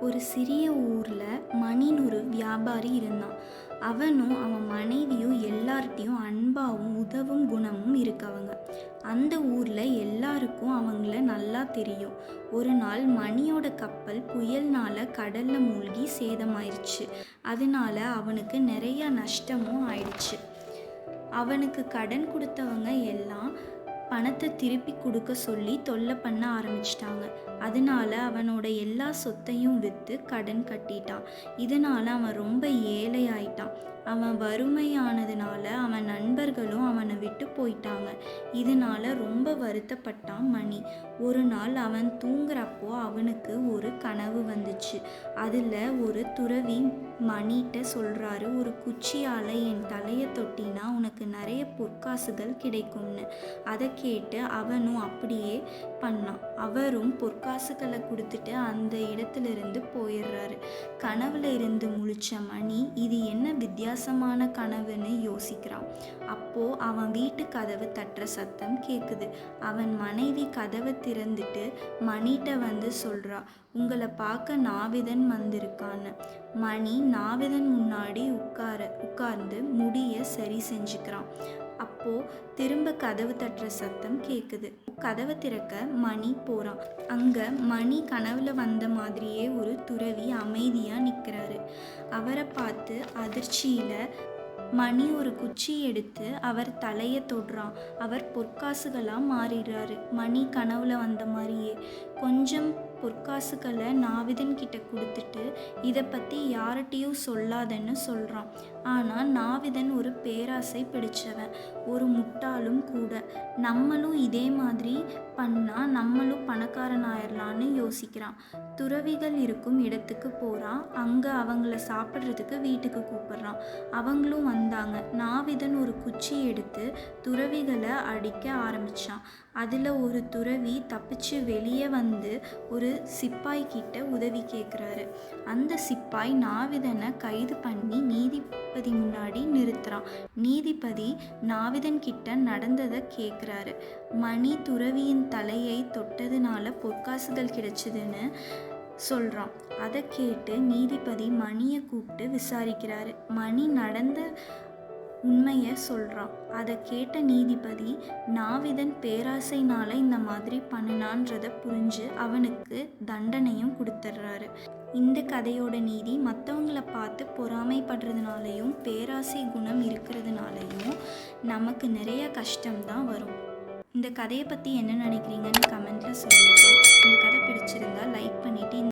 ஒரு சிறிய ஊரில் மணின்னு ஒரு வியாபாரி இருந்தான். அவனும் அவன் மனைவியும் எல்லார்ட்டையும் அன்பாவும் உதவும் குணமும் இருக்கவங்க அந்த ஊரில் எல்லாருக்கும் அவங்கள நல்லா தெரியும். ஒரு நாள் மணியோட கப்பல் புயல்னால கடலில் மூழ்கி சேதமாயிருச்சு. அதனால அவனுக்கு நிறைய நஷ்டமும் ஆயிடுச்சு. அவனுக்கு கடன் கொடுத்தவங்க எல்லாம் பணத்தை திருப்பி கொடுக்க சொல்லி தொல்லை பண்ண ஆரம்பிச்சிட்டாங்க. அதனால அவனோட எல்லா சொத்தையும் விற்று கடன் கட்டிட்டான். இதனால அவன் ரொம்ப ஏழையாயிட்டான். அவன் வறுமையானதுனால அவன் நண்பர்களும் அவனை விட்டு போயிட்டாங்க. இதனால ரொம்ப வருத்தப்பட்டான் மணி. ஒரு நாள் அவன் தூங்குறப்போ அவனுக்கு ஒரு கனவு வந்துச்சு. அதில் ஒரு துறவி மணிகிட்ட சொல்கிறாரு ஒரு குச்சியால் என் தலையை தொட்டினா உனக்கு நிறைய பொற்காசுகள் கிடைக்கும்னு. அதை கேட்டு அவனும் அப்படியே பண்ணான். அவரும் பொற்கா காசுகளை கொடுத்துட்டு அந்த இடத்துல இருந்து போயிடுறாரு. கனவுல இருந்து முழிச்ச மணி இது என்ன வித்தியாசமான கனவுன்னு யோசிக்கிறான். அப்போ அவன் வீட்டு கதவு தட்டுற சத்தம் கேட்குது அவன் மனைவி கதவை திறந்துட்டு மணிகிட்ட வந்து சொல்றா உங்களை பார்க்க நாவிதன் வந்திருக்கான்னு. மணி நாவிதன் முன்னாடி உட்கார உட்கார்ந்து முடிய சரி செஞ்சுக்கிறான். அப்போ திரும்ப கதவு தட்டுற சத்தம் கேட்குது கதவை திறக்க மணி போகிறான் அங்கே மணி கனவுல வந்த மாதிரியே ஒரு துறவி அமைதியாக நிற்கிறாரு அவரை பார்த்து அதிர்ச்சியில் மணி ஒரு குச்சி எடுத்து அவர் தலையை தொடுறான். அவர் பொற்காசுகளாக மாறிடுறாரு. மணி கனவுல வந்த மாதிரியே கொஞ்சம் பொற்காசுகளை நாவிதன் கிட்ட கொடுத்துட்டு இதை பற்றி யார்கிட்டையும் சொல்லாதன்னு சொல்கிறான் ஆனால் நாவிதன் ஒரு பேராசை பிடிச்சவன். ஒரு முட்டாளும் கூட. நம்மளும் இதே மாதிரி பண்ணால் நம்மளும் பணக்காரன் ஆயிடலான்னு யோசிக்கிறான். துறவிகள் இருக்கும் இடத்துக்கு போகிறான் அங்கே அவங்கள சாப்பிட்றதுக்கு வீட்டுக்கு கூப்பிட்றான். அவங்களும் வந்தாங்க. நாவிதன் ஒரு குச்சி எடுத்து துறவிகளை அடிக்க ஆரம்பித்தான் அதில் ஒரு துறவி தப்பிச்சு வெளியே வந்து ஒரு சிப்பாய் கிட்ட உதவி கேட்குறாரு அந்த சிப்பாய் நாவிதனை கைது பண்ணி நீதிபதி முன்னாடி நிறுத்துகிறான் நீதிபதி நாவிதன் கிட்ட நடந்ததை கேட்குறாரு மணி துறவியின் தலையை தொட்டதுனால பொற்காசுகள் கிடைச்சதுன்னு சொல்கிறான் அதை கேட்டு நீதிபதி மணியை கூப்பிட்டு விசாரிக்கிறாரு. மணி நடந்த உண்மையை சொல்கிறான் அதை கேட்ட நீதிபதி நாவிதன் பேராசைனால இந்த மாதிரி பண்ணினான்றதை புரிஞ்சு அவனுக்கு தண்டனையும் கொடுத்துட்றாரு இந்த கதையோட நீதி மற்றவங்கள பார்த்து பொறாமைப்படுறதுனாலையும் பேராசை குணம் இருக்கிறதுனாலையும் நமக்கு நிறைய கஷ்டம்தான் வரும். இந்த கதையை பற்றி என்ன நினைக்கிறீங்கன்னு கமெண்ட்டில் சொல்லுங்கள் இந்த கதை பிடிச்சிருந்தால் லைக் பண்ணிவிட்டு